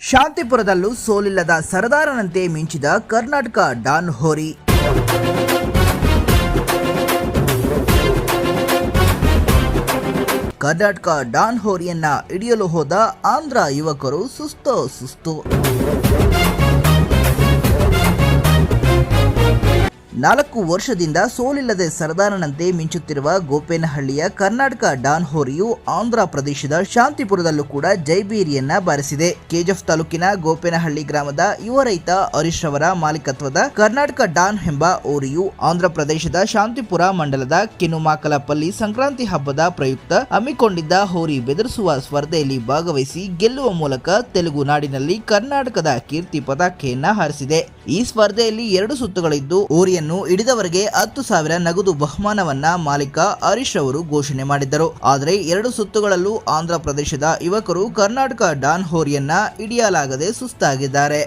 ಶಾಂತಿಪುರದಲ್ಲೂ ಸೋಲಿಲ್ಲದ ಸರದಾರನಂತೆ ಮಿಂಚಿದ Karnataka Don ಹೋರಿ. Karnataka Don ಹೋರಿಯನ್ನ ಹಿಡಿಯಲು ಹೋದ ಆಂಧ್ರ ಯುವಕರು ಸುಸ್ತು ಸುಸ್ತು. ನಾಲ್ಕು ವರ್ಷದಿಂದ ಸೋಲಿಲ್ಲದೆ ಸರದಾರನಂತೆ ಮಿಂಚುತ್ತಿರುವ ಗೋಪೇನಹಳ್ಳಿಯ ಕರ್ನಾಟಕ ಡಾನ್ ಹೋರಿಯು ಆಂಧ್ರ ಪ್ರದೇಶದ ಶಾಂತಿಪುರದಲ್ಲೂ ಕೂಡ ಜೈಬೀರಿಯನ್ನ ಬಾರಿಸಿದೆ. ಕೆಜಿಎಫ್ ತಾಲೂಕಿನ ಗೋಪೇನಹಳ್ಳಿ ಗ್ರಾಮದ ಯುವ ರೈತ ಹರೀಶ್ ಅವರ ಮಾಲೀಕತ್ವದ ಕರ್ನಾಟಕ ಡಾನ್ ಎಂಬ ಓರಿಯು ಆಂಧ್ರ ಪ್ರದೇಶದ ಶಾಂತಿಪುರ ಮಂಡಲದ ಕೆನುಮಾಕಲಪಲ್ಲಿ ಸಂಕ್ರಾಂತಿ ಹಬ್ಬದ ಪ್ರಯುಕ್ತ ಹಮ್ಮಿಕೊಂಡಿದ್ದ ಹೋರಿ ಬೆದರಿಸುವ ಸ್ಪರ್ಧೆಯಲ್ಲಿ ಭಾಗವಹಿಸಿ ಗೆಲ್ಲುವ ಮೂಲಕ ತೆಲುಗು ನಾಡಿನಲ್ಲಿ ಕರ್ನಾಟಕದ ಕೀರ್ತಿ ಪತಾಕೆಯನ್ನ ಹಾರಿಸಿದೆ. ಈ ಸ್ಪರ್ಧೆಯಲ್ಲಿ ಎರಡು ಸುತ್ತುಗಳಿದ್ದು ಹೋರಿಯನ್ನು ಹಿಡಿದವರಿಗೆ ಹತ್ತು ಸಾವಿರ ನಗದು ಬಹುಮಾನವನ್ನ ಮಾಲೀಕ ಹರೀಶ್ ಅವರು ಘೋಷಣೆ ಮಾಡಿದ್ದರು. ಆದರೆ ಎರಡು ಸುತ್ತುಗಳಲ್ಲೂ ಆಂಧ್ರ ಪ್ರದೇಶದ ಯುವಕರು ಕರ್ನಾಟಕ ಡಾನ್ ಹೋರಿಯನ್ನ ಹಿಡಿಯಲಾಗದೆ ಸುಸ್ತಾಗಿದ್ದಾರೆ.